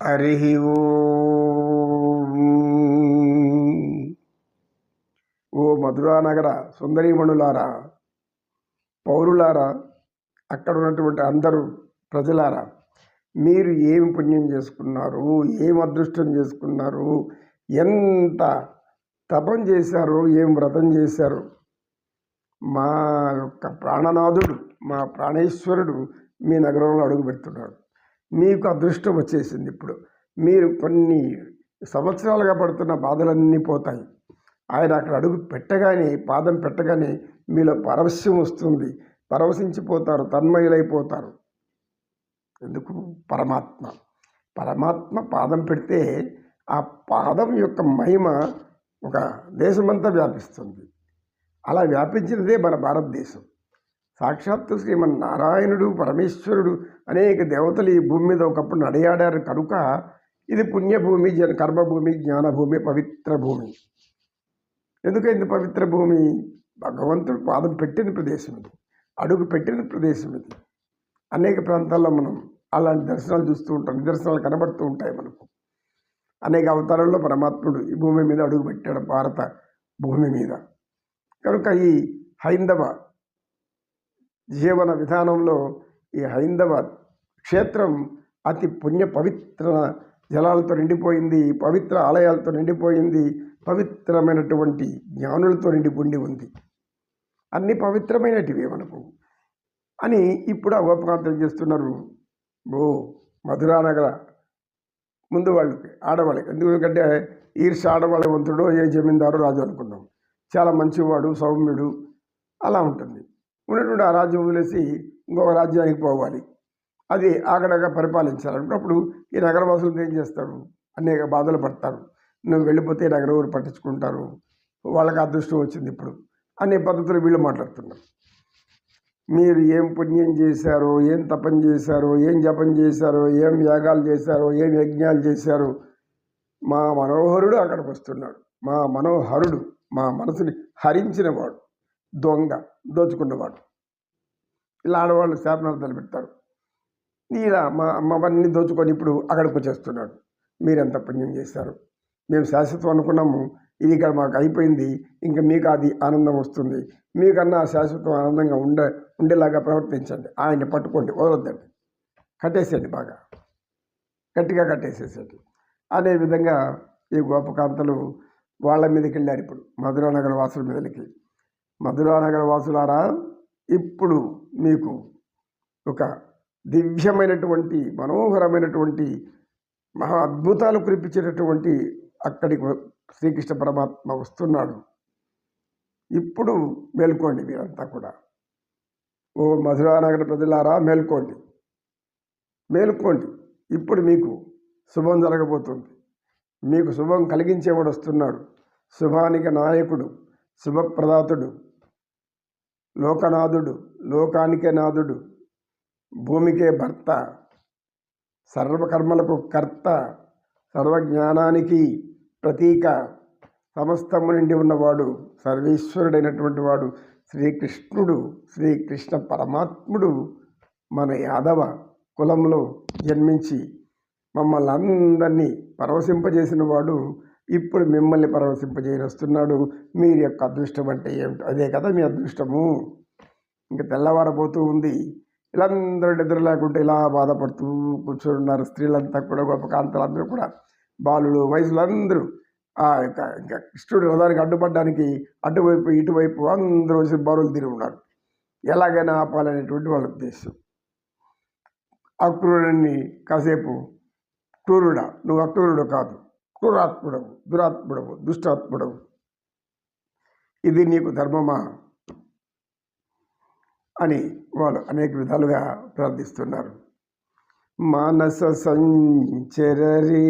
హరి ఓ. మధురానగర సుందరీమణులారా పౌరులారా అక్కడ ఉన్నటువంటి అందరూ ప్రజలారా మీరు ఏమి పుణ్యం చేసుకున్నారు ఏం అదృష్టం చేసుకున్నారు ఎంత తపం చేశారు ఏం వ్రతం చేశారు మా యొక్క ప్రాణనాథుడు మా ప్రాణేశ్వరుడు మీ నగరంలో అడుగు పెడుతున్నాడు మీకు అదృష్టం వచ్చేసింది ఇప్పుడు. మీరు కొన్ని సంవత్సరాలుగా పడుతున్న బాధలన్నీ పోతాయి. ఆయన అక్కడ అడుగు పెట్టగానే పాదం పెట్టగానే మీలో పరవశ్యం వస్తుంది. పరవశించిపోతారు తన్మయులైపోతారు. ఎందుకు? పరమాత్మ. పరమాత్మ పాదం పెడితే ఆ పాదం యొక్క మహిమ ఒక దేశమంతా వ్యాపిస్తుంది. అలా వ్యాపించినదే మన భారతదేశం. సాక్షాత్తు శ్రీమన్నారాయణుడు పరమేశ్వరుడు అనేక దేవతలు ఈ భూమి మీద ఒకప్పుడు నడయాడారు కనుక ఇది పుణ్యభూమి జన కర్మభూమి జ్ఞానభూమి పవిత్ర భూమి. ఎందుకైంది పవిత్ర భూమి? భగవంతుడు పాదం పెట్టిన ప్రదేశం ఇది అడుగు పెట్టిన ప్రదేశం ఇది. అనేక ప్రాంతాల్లో మనం అలాంటి దర్శనాలు చూస్తూ ఉంటాం నిదర్శనాలు కనబడుతూ ఉంటాయి మనకు. అనేక అవతారాల్లో పరమాత్ముడు ఈ భూమి మీద అడుగు పెట్టాడు భారత భూమి మీద. కనుక ఈ హైందవ జీవన విధానంలో ఈ హైందవ క్షేత్రం అతి పుణ్య పవిత్ర జలాలతో నిండిపోయింది పవిత్ర ఆలయాలతో నిండిపోయింది పవిత్రమైనటువంటి జ్ఞానులతో నిండిపోండి ఉంది. అన్ని పవిత్రమైనటివి మనకు. అని ఇప్పుడు అవపాంతం చేస్తున్నారు. ఓ మధురానగర ముందు వాళ్ళకి ఆడవాళ్ళకి. ఎందుకంటే ఈర్ష ఆడవాళ్ళవంతుడు ఏ జమీందారు రాజు అనుకున్నాం. చాలా మంచివాడు సౌమ్యుడు అలా ఉంటుంది. ఉన్నటువంటి ఆ రాజ్యం వదిలేసి ఇంకొక రాజ్యానికి పోవాలి. అది ఆగడగా పరిపాలించాలన్నప్పుడు ఈ నగరవాసులు ఏం చేస్తారు? అనేక బాధలు పడతారు. నువ్వు వెళ్ళిపోతే నగర ఊరు పట్టించుకుంటారు. వాళ్ళకి అదృష్టం వచ్చింది ఇప్పుడు అనే పద్ధతులు వీళ్ళు మాట్లాడుతున్నారు. మీరు ఏం పుణ్యం చేశారో ఏం తపం చేశారో ఏం జపం చేశారో ఏం యాగాలు చేశారో ఏం యజ్ఞాలు చేశారో మా మనోహరుడు అక్కడికి వస్తున్నాడు. మా మనోహరుడు మా మనసుని హరించినవాడు దొంగ దోచుకున్నవాడు. ఇలా ఆడవాళ్ళు శాపనాలు తలపెడతారు. ఇలా మా అమ్మవన్నీ దోచుకొని ఇప్పుడు అక్కడికి వచ్చేస్తున్నాడు. మీరెంత పుణ్యం చేశారు? మేము శాశ్వతం అనుకున్నాము. ఇది ఇక్కడ మాకు అయిపోయింది. ఇంకా మీకు అది ఆనందం వస్తుంది. మీకన్నా శాశ్వతం ఆనందంగా ఉండే ఉండేలాగా ప్రవర్తించండి. ఆయన్ని పట్టుకోండి వదలొద్దండి. కట్టేసేయండి బాగా. గట్టిగా కట్టేసేసేయండి. అదే విధంగా ఈ గోపకాంతలు వాళ్ళ మీదకి వెళ్ళారు ఇప్పుడు. మధురానగర వాసుల మీదకి. మధురానగర వాసులారా ఇప్పుడు మీకు ఒక దివ్యమైనటువంటి మనోహరమైనటువంటి మహా అద్భుతాలు కురిపించేటటువంటి అక్కడికి శ్రీకృష్ణ పరమాత్మ వస్తున్నాడు. ఇప్పుడు మేల్కోండి మీరంతా కూడా. ఓ మధురానగర ప్రజలారా మేల్కోండి. మేల్కోండి. ఇప్పుడు మీకు శుభం జరగబోతుంది. మీకు శుభం కలిగించేవాడు వస్తున్నాడు. శుభానికి నాయకుడు శుభప్రదాతుడు లోకనాథుడు లోకానికే నాథుడు భూమికే భర్త సర్వకర్మలకు కర్త సర్వజ్ఞానానికి ప్రతీక సమస్తము నిండి ఉన్నవాడు సర్వేశ్వరుడైనటువంటి వాడు శ్రీకృష్ణుడు శ్రీకృష్ణ పరమాత్ముడు మన యాదవ కులంలో జన్మించి మమ్మల్ని అందరినీ పరవశింపజేసిన వాడు ఇప్పుడు మిమ్మల్ని పరవశింపజేయనొస్తున్నాడు. మీరు యొక్క అదృష్టం అంటే ఏమిటో? అదే కదా మీ అదృష్టము. ఇంకా తెల్లవారబోతూ ఉంది. వీళ్ళందరూ నిద్ర లేకుంటే ఇలా బాధపడుతూ కూర్చొని ఉన్నారు స్త్రీలంతా కూడా గొప్ప కాంతలందరూ కూడా బాలులు వయసులు అందరూ ఆ యొక్క ఇంకా కృష్ణుడు రథానికి అడ్డుపడడానికి అటువైపు ఇటువైపు అందరూ వచ్చి బారులు తిరిగి ఉన్నారు. ఎలాగైనా ఆపాలనేటువంటి వాళ్ళ ఉద్దేశం. అక్రూరుడిని కాసేపు క్రూరుడా నువ్వు అక్రూరుడు కాదు. క్రూరాత్ముడవు దురాత్ముడవు దుష్టాత్ముడవు. ఇది నీకు ధర్మమా? అని వాళ్ళు అనేక విధాలుగా ప్రార్థిస్తున్నారు. మానస సంచరీ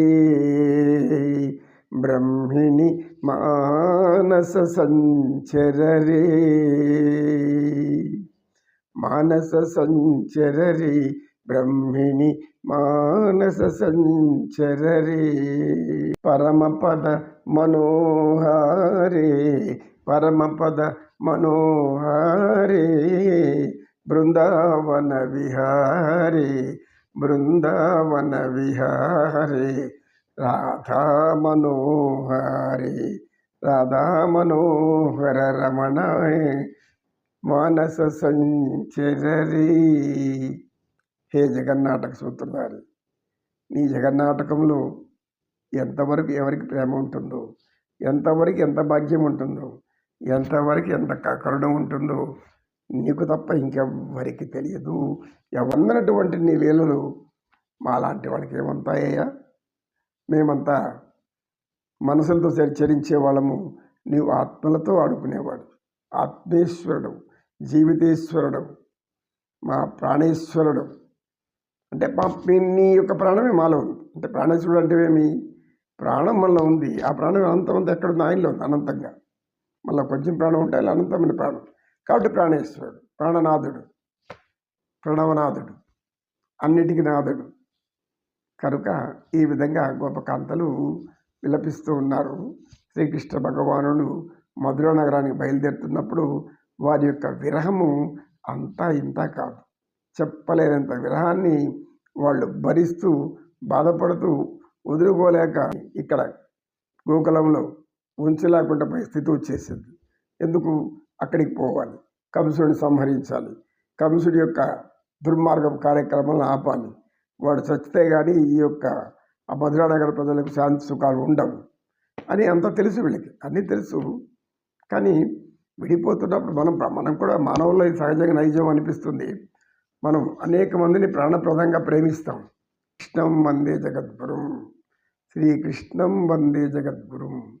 బ్రహ్మిణి మానస సంచరీ మానస సంచరీ బ్రహ్మిణి మానస సంచరీ పరమపద మనోహారే పరమపద మనోహారే బృందావన విహారే బృందావన విహారే రాధా మనోహరే రాధా మనోహర రమణ మానస సంచరీ హే జగన్నాటక సూత్రధారి నీ జగన్నాటకంలో ఎంతవరకు ఎవరికి ప్రేమ ఉంటుందో ఎంతవరకు ఎంత భాగ్యం ఉంటుందో ఎంతవరకు ఎంత కరుణ ఉంటుందో నీకు తప్ప ఇంకెవ్వరికి తెలియదు. ఎవరినటువంటి నీ లీలలు మాలాంటి వాళ్ళకి ఏమంతాయ్యా మేమంతా మనసులతో చర్చరించే వాళ్ళము. నీవు ఆత్మలతో ఆడుకునేవాడు. ఆత్మేశ్వరుడు జీవితేశ్వరుడు మా ప్రాణేశ్వరుడు. అంటే నీ యొక్క ప్రాణమే మాలో ఉంది. అంటే ప్రాణేశ్వరుడు అంటే ఏమి? ప్రాణం మనలో ఉంది. ఆ ప్రాణం అనంతమంతా ఎక్కడ ఉంది ఆయనలో ఉంది అనంతంగా. మళ్ళీ కొంచెం ప్రాణం ఉంటే అనంతమైన ప్రాణం. కాబట్టి ప్రాణేశ్వరుడు ప్రాణనాథుడు ప్రణవనాథుడు అన్నిటికీ నాథుడు. కనుక ఈ విధంగా గోపకాంతలు విలపిస్తూ ఉన్నారు. శ్రీకృష్ణ భగవానుడు మధుర నగరానికి బయలుదేరుతున్నప్పుడు వారి యొక్క విరహము అంతా ఇంత కాదు. చెప్పలేనంత విరహాన్ని వాళ్ళు భరిస్తూ బాధపడుతూ వదులుకోలేక ఇక్కడ గోకులంలో ఉంచలేకుండా పరిస్థితి స్థితి వచ్చేసింది ఎందుకు? అక్కడికి పోవాలి. కంసుడిని సంహరించాలి. కంసుడి యొక్క దుర్మార్గం కార్యక్రమాలను ఆపాలి. వాడు చచ్చితే కానీ ఈ యొక్క భద్రానగర ప్రజలకు శాంతి సుఖాలు ఉండవు అని అంతా తెలుసు వీళ్ళకి. అన్నీ తెలుసు. కానీ విడిపోతున్నప్పుడు మనం మనం కూడా మానవుల్లో సహజంగా నైజం అనిపిస్తుంది. మనం అనేక మందిని ప్రాణప్రదంగా ప్రేమిస్తాం. కృష్ణం వందే జగద్గురుం. శ్రీకృష్ణం వందే జగద్గురుం.